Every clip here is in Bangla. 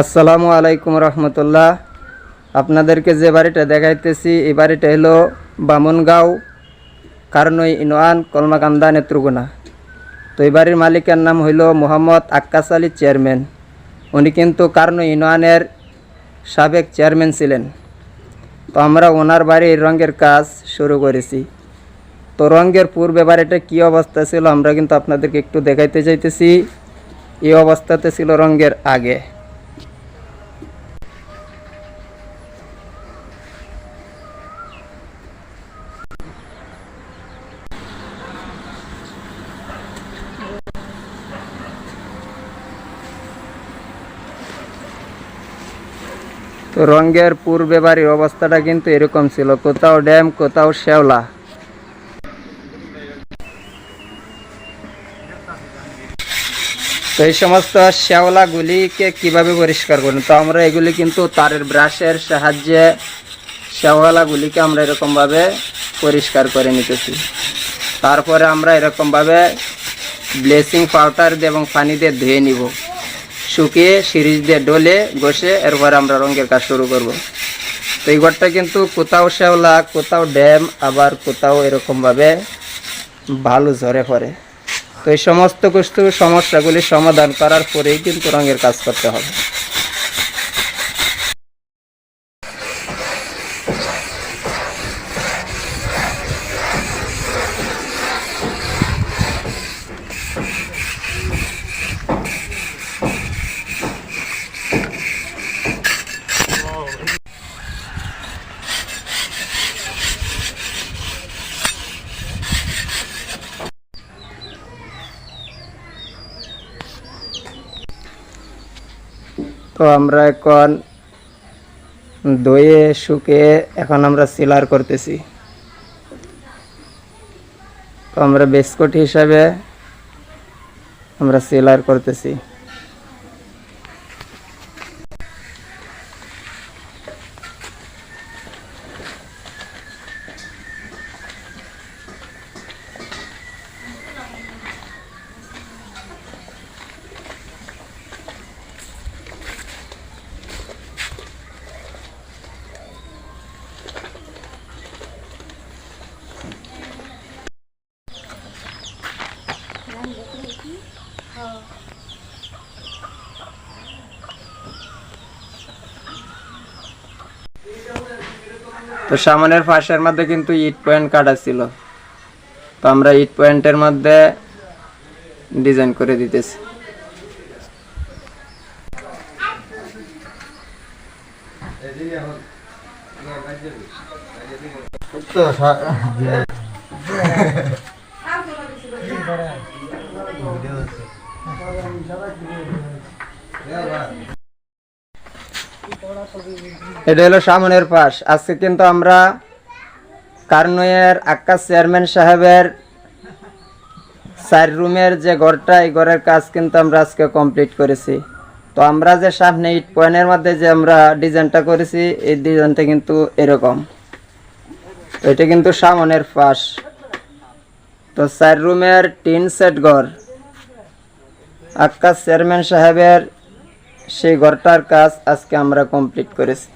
আসসালামু আলাইকুম রহমতুল্লাহ। আপনাদেরকে যে বাড়িটা দেখাইতেছি, এই বাড়িটা হলো বামুনগাঁও কারণই ইনওয়ান কলমাকান্দা নেত্রকোনা। তো এই বাড়ির মালিকের নাম হইল মোহাম্মদ আক্কাস আলী চেয়ারম্যান। উনি কিন্তু কারণই ইনোয়ানের সাবেক চেয়ারম্যান ছিলেন। তো আমরা ওনার বাড়ির রঙের কাজ শুরু করেছি। তো পূর্বে বাড়িটা কী অবস্থা ছিল আমরা কিন্তু আপনাদেরকে একটু দেখাইতে চাইতেছি। এই অবস্থাতে ছিল রঙের আগে। তো রঙের পূর্বে বাড়ির অবস্থাটা কিন্তু এরকম ছিল। কোথাও ড্যাম, কোথাও শ্যাওলা। তো এই সমস্ত শ্যাওলাগুলিকে কীভাবে পরিষ্কার করবেন তো আমরা এগুলি কিন্তু তারের ব্রাশের সাহায্যে শ্যাওলাগুলিকে আমরা এরকমভাবে পরিষ্কার করে নিতেছি। তারপরে আমরা এরকমভাবে ব্লেসিং পাউডার দিয়ে এবং পানি দিয়ে ধুয়ে নিব। শুকিয়ে সিরিজ দিয়ে ডলে ঘষে এরপরে আমরা রঙের কাজ শুরু করব। তো এই ঘরটা কিন্তু কোথাও শ্যাওলা, কোথাও ড্যাম, আবার কোথাও এরকমভাবে ভালো ঝরে পড়ে। তো এই সমস্ত কিছু সমস্যাগুলি সমাধান করার পরেই কিন্তু রঙের কাজ করতে হবে। তো আমরা এখন দইয়ে, শুকে এখন আমরা সিলার করতেছি। তো আমরা বিস্কুট হিসাবে আমরা সিলার করতেছি। তো সামনের ফাঁসের মধ্যে কিন্তু ইট পয়েন্ট কাটা ছিল। তো আমরা ইট পয়েন্টের মধ্যে ডিজাইন করে দিতেছি। এটা হলো সামনের পাশ। আজকে কিন্তু আমরা কার্নয়ের আকাশ চেয়ারম্যান সাহেবের চার রুমের যে ঘরটা, এই ঘরের কাজ কিন্তু আমরা আজকে কমপ্লিট করেছি। তো আমরা যে সামনে ইট পয়েন্টের মধ্যে যে আমরা ডিজাইনটা করেছি, এই ডিজাইনটা কিন্তু এরকম। এটা কিন্তু সামনের পাশ। তো চার রুমের টিন সেট ঘর। আকাশ চেয়ারম্যান সাহেবের সেই ঘরটার কাজ আজকে আমরা কমপ্লিট করেছি।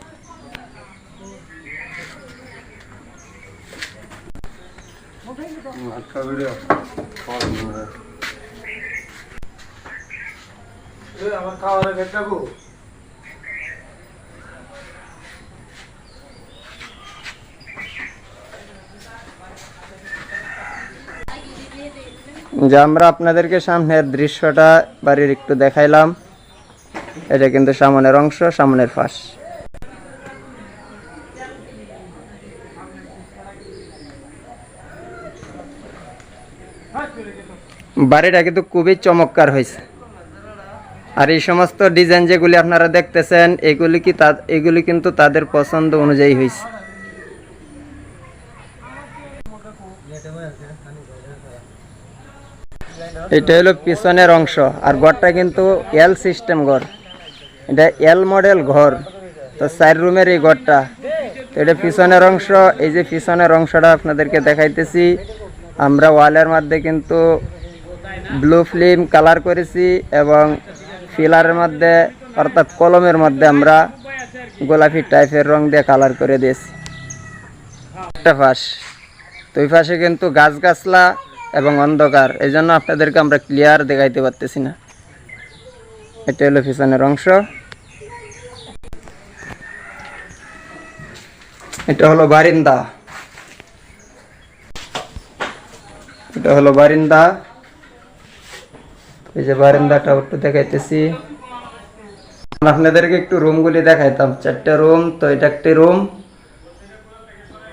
যে আমরা আপনাদেরকে সামনের দৃশ্যটা বাড়ির একটু দেখাইলাম। এটা কিন্তু সামনের অংশ, সামনের ফাঁস বাড়িটা কিন্তু খুবই চমৎকার হয়েছে। আর এই সমস্ত ডিজাইন যেগুলি আপনারা দেখতেছেন, এগুলি কি তা এগুলি কিন্তু তাদের পছন্দ অনুযায়ী হয়েছে। এটা হলো পিছনের অংশ, আর ঘরটা কিন্তু এল সিস্টেম ঘর। এটা এল মডেল ঘর। তো চার রুমের এই ঘরটা। তো এটা পিছনের অংশ, এই যে পিছনের অংশটা আপনাদেরকে দেখাইতেছি। আমরা ওয়ালের মধ্যে কিন্তু ব্লু ফিল্ম কালার করেছি এবং ফিলারের মধ্যে, অর্থাৎ কলমের মধ্যে আমরা গোলাপি টাইপের রং দিয়ে কালার করে দিয়েছি। একটা পাশ তো ওই পাশে কিন্তু গাছ গাছলা এবং অন্ধকার। এই জন্য আপনাদেরকে আমরা ক্লিয়ার দেখাইতে পারতেছি না। এটা হলো পিছনের অংশ। এটা হলো বারিন্দা। এটা হলো বারিন্দা। এই যে বারিন্দাটা একটু দেখাইতেছি। আপনাদেরকে একটু রুমগুলি দেখাইতাম। চারটে রুম, তো এটা একটি রুম।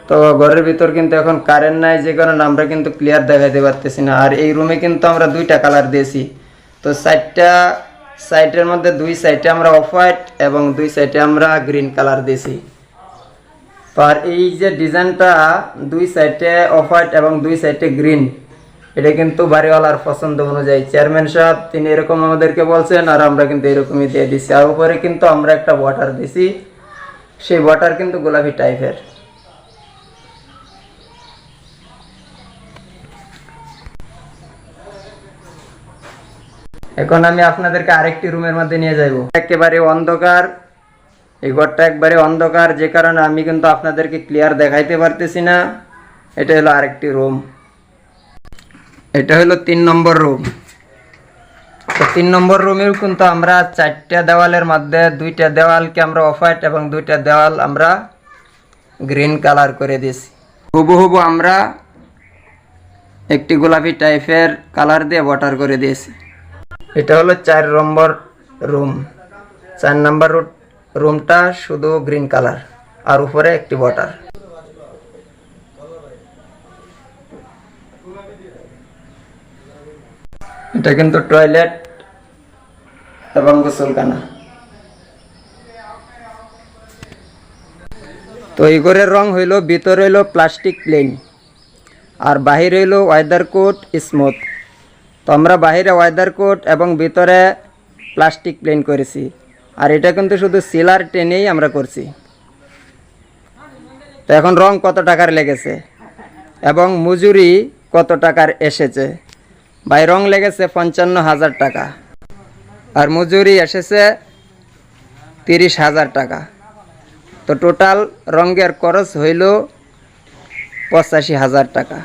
তো ঘরের ভিতর কিন্তু এখন কারেন্ট নাই, যে কারণে আমরা কিন্তু ক্লিয়ার দেখাইতে পারতেছি না। আর এই রুমে কিন্তু আমরা দুইটা কালার দিয়েছি। তো সাইডটা সাইডের মধ্যে দুই সাইডে আমরা অফ হোয়াইট এবং দুই সাইডে আমরা গ্রিন কালার দিয়েছি। তো আর এই যে ডিজাইনটা দুই সাইডে অফ হোয়াইট এবং দুই সাইডে গ্রিন, এটা কিন্তু বাড়িওয়ালার পছন্দ অনুযায়ী। চেয়ারম্যান সাহেব, তিনি এরকম আমাদেরকে বলছেন, আর আমরা কিন্তু এরকমই দিয়ে দিচ্ছি আর উপরে কিন্তু আমরা একটা ওয়াটার দিছি। সেই ওয়াটার কিন্তু গোলাপি টাইপের এখন আমি আপনাদেরকে আরেকটি রুমের মধ্যে নিয়ে যাইব। একেবারে অন্ধকার। এই ঘরটা একবারে অন্ধকার, যে কারণে আমি কিন্তু আপনাদেরকে ক্লিয়ার দেখাইতে পারতেছি না। এটা হলো আরেকটি রুম এটা হলো তিন নম্বর রুম তো তিন নম্বর রুমেও কিন্তু আমরা চারটা দেওয়ালের মধ্যে দুইটা দেওয়ালকে আমরা অফ হোয়াইট এবং দুইটা দেওয়াল আমরা গ্রিন কালার করে দিয়েছি। হুবু হুবু আমরা একটি গোলাপি টাইপের কালার দিয়ে ওয়াটার করে দিয়েছি। এটা হলো চার নম্বর রুম। চার নম্বর রুমটা শুধু গ্রিন কালার, আর উপরে একটি ওয়াটার। এটা কিন্তু টয়লেট এবং গোসলখানা। তো এই ঘরের রং হইল, ভিতরে হইল প্লাস্টিক প্লেন, আর বাহির হইল ওয়েদার কোট স্মুথ। তো আমরা বাহিরে ওয়েদার কোট এবং ভিতরে প্লাস্টিক প্লেন করেছি। আর এটা কিন্তু শুধু সিলার টেনেই আমরা করছি। তো এখন রং কত টাকার লেগেছে? এবং মজুরি কত টাকার এসেছে? বাই রং লেগেছে পঞ্চান্ন হাজার টাকা। আর মজুরি এসেছে তিরিশ হাজার টাকা। তো টোটাল রঙের খরচ হইল পঁচাশি হাজার টাকা।